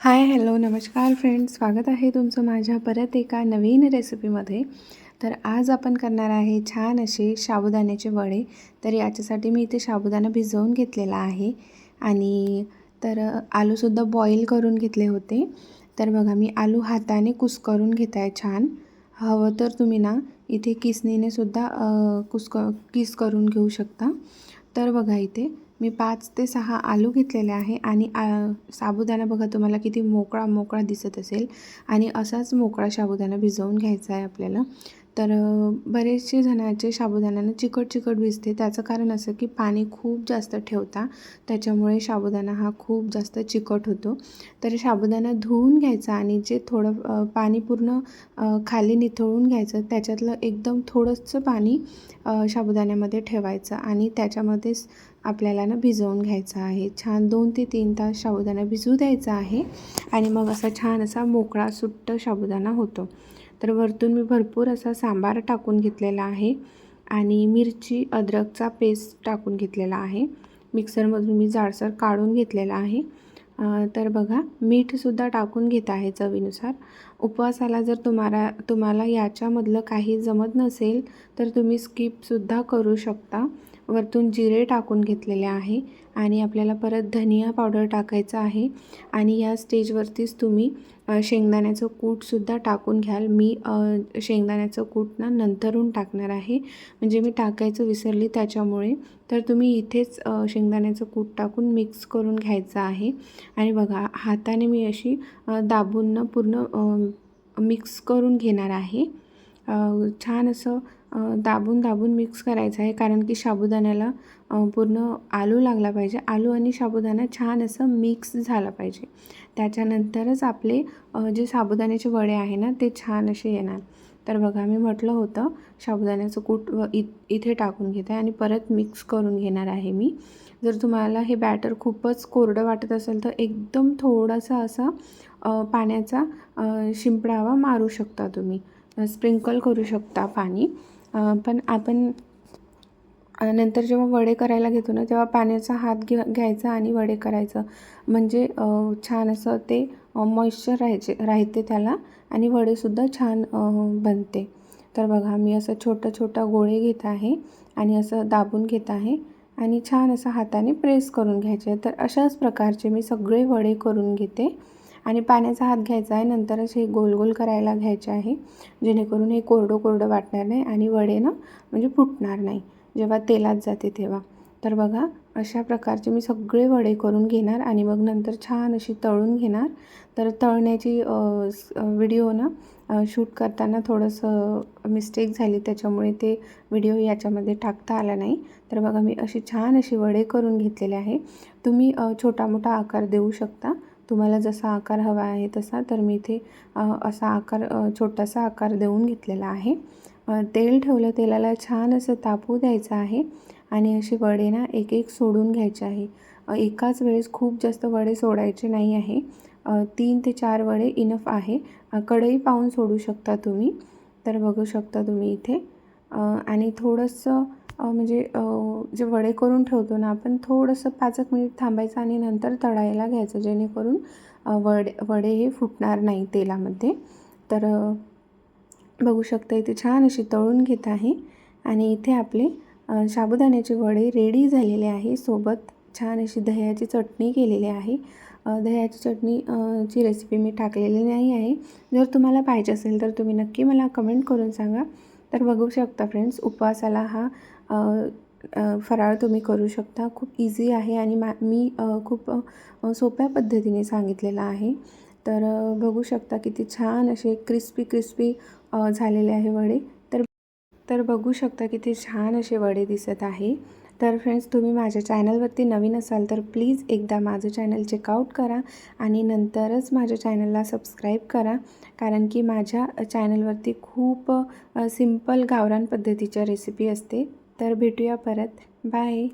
Hi hello नमस्कार friends. स्वागत आहे तुमचं माझ्या परत एका नवीन रेसिपीमध्ये. तर आज आपण करणार आहे छान असे साबुदाण्याचे वडे. तर याच्यासाठी मी इथे साबुदाणा भिजवून घेतलेला आहे. आणि तर आलूसुद्धा बॉईल करून घेतले होते. तर बघा मी आलू हाताने कुस्करून घेत आहे छान. हवं तर तुम्ही ना इथे किसनीने सुद्धा कुस्क किस करून घेऊ शकता. तर बघा इथे मी पाच ते सहा आलू घेतलेले आहे आणि साबुदाणा बघा तुम्हाला किती मोकळा मोकळा दिसत असेल. आणि असाच मोकळा साबुदाणा भिजवून घ्यायचा आहे आपल्याला. तर बरेचसे जणांचे साबुदाण्यानं चिकट चिकट भिजते. त्याचं कारण असं की पाणी खूप जास्त ठेवता. त्याच्यामुळे साबुदाणा हा खूप जास्त चिकट होतो. तर साबुदाणा धुवून घ्यायचा आणि जे थोडं पाणी पूर्ण खाली निथळून घ्यायचं त्याच्यातलं एकदम थोडंसं पाणी साबुदाण्यामध्ये ठेवायचं आणि त्याच्यामध्येच आपल्याला ना भिजवून घ्यायचं आहे. छान दोन ते तीन तास साबुदाणा भिजू द्यायचा आहे आणि मग असा छान असा मोकळा सुट्ट साबुदाणा होतो. तर वरतून मी भरपूर असा सांबार टाकून घेतलेला आहे आणि मिरची अद्रकचा पेस्ट टाकून घेतलेला आहे. मिक्सरमधून मी जाडसर काढून घेतलेला आहे. तर बघा मीठसुद्धा टाकून घेत आहे चवीनुसार. उपवासाला जर तुम्हाला तुम्हाला याच्यामधलं काही जमत नसेल तर तुम्ही स्किपसुद्धा करू शकता. वरतून जिरे टाकून घेतलेले आहे आणि आपल्याला परत धनिया पावडर टाकायचं आहे. आणि या स्टेजवरतीच तुम्ही शेंगदाण्याचं कूटसुद्धा टाकून घ्याल. मी शेंगदाण्याचं कूट ना नंतरून टाकणार आहे. म्हणजे मी टाकायचं विसरली त्याच्यामुळे. तर तुम्ही इथेच शेंगदाण्याचं कूट टाकून मिक्स करून घ्यायचं आहे. आणि बघा हाताने मी अशी दाबून पूर्ण मिक्स करून घेणार आहे. छान असं दाबून दाबून मिक्स करायचं आहे. कारण की साबुदाण्याला पूर्ण आलू लागला पाहिजे. आलू आणि साबुदाणा छान असं मिक्स झाला पाहिजे. त्याच्यानंतरच आपले जे साबुदाण्याचे वडे आहे ना ते छान असे येणार. तर बघा मी म्हटलं होतं साबुदाण्याचं कूट व इ इथे टाकून घेत आहे आणि परत मिक्स करून घेणार आहे मी. जर तुम्हाला हे बॅटर खूपच कोरडं वाटत असेल तर एकदम थोडासा असा पाण्याचा शिंपडावा मारू शकता तुम्ही. स्प्रिंकल करू शकता पाणी. पण आपण नंतर जेव्हा वडे करायला घेतो ना तेव्हा पाण्याचा हात घे घ्यायचा आणि वडे करायचं. म्हणजे छान असं ते मॉइश्चर राहायचे राहते त्याला आणि वडेसुद्धा छान बनते. तर बघा मी असं छोटं छोटं गोळे घेत आहे आणि असं दाबून घेत आहे आणि छान असं हाताने प्रेस करून घ्यायचे. तर अशाच प्रकारचे मी सगळे वडे करून घेते. आणि पाण्याचा हात घ्यायचा आहे. नंतरच हे गोल गोल करायला घ्यायचे आहे. जेणेकरून हे कोरडं कोरडं वाटणार नाही आणि वडे ना म्हणजे फुटणार नाही. जेव्हा तेलात जाते तेव्हा. तर बघा अशा प्रकारचे मी सगळे वडे करून घेणार आणि मग नंतर छान अशी तळून घेणार. तर तळण्याची व्हिडिओ ना शूट करताना थोडंसं मिस्टेक झाली त्याच्यामुळे ते व्हिडिओ याच्यामध्ये टाकता आला नाही. तर बघा मी अशी छान अशी वडे करून घेतलेले आहे. तुम्ही छोटा मोठा आकार देऊ शकता. तुम्हाला जसा आकार हवा आहे तसा तर मी इथे असा आकार छोटासा आकार देऊन घेतलेला आहे. तेल ठेवलं तेलाला छान असं तापू द्यायचं आहे आणि अशी वडे ना एक एक सोडून घ्यायचे आहे. एकाच वेळेस खूप जास्त वडे सोडायचे नाही आहे. तीन ते चार वडे इनफ आहे. कढई पाहून सोडू शकता तुम्ही. तर बघू शकता तुम्ही इथे. आणि थोडंसं म्हणजे जे वडे करून ठेवतो ना आपण थोडंसं पाच एक मिनिट थांबायचं आणि नंतर तळायला घ्यायचं जेणेकरून वडे वडे हे फुटणार नाही तेलामध्ये. तर बघू शकता इथे छान अशी तळून घेत आहे आणि इथे आपले साबुदाण्याचे वडे रेडी झालेले आहे. सोबत छान अशी दह्याची चटणी केलेली आहे. दह्याची चटणी ची रेसिपी मी टाकलेली नाही आहे. जर तुम्हाला पाहिजे असेल तर तुम्ही नक्की मला कमेंट करून सांगा. तर बघू शकता फ्रेंड्स उपवासाला हा फराळ तुम्ही करू शकता. खूप इझी आहे आणि मा मी खूप सोप्या पद्धतीने सांगितलेलं आहे. तर बघू शकता किती छान असे क्रिस्पी क्रिस्पी झालेले आहे वडे. तर बघू शकता किती छान असे वडे दिसत आहे. तर फ्रेंड्स तुम्ही माझ्या चॅनलवरती नवीन असाल तर प्लीज एकदा माझं चॅनल चेकआउट करा आणि नंतरच माझ्या चॅनलला सबस्क्राईब करा. कारण की माझ्या चॅनलवरती खूप सिंपल गावरान पद्धतीच्या रेसिपी असते. तर भेटूया परत. बाय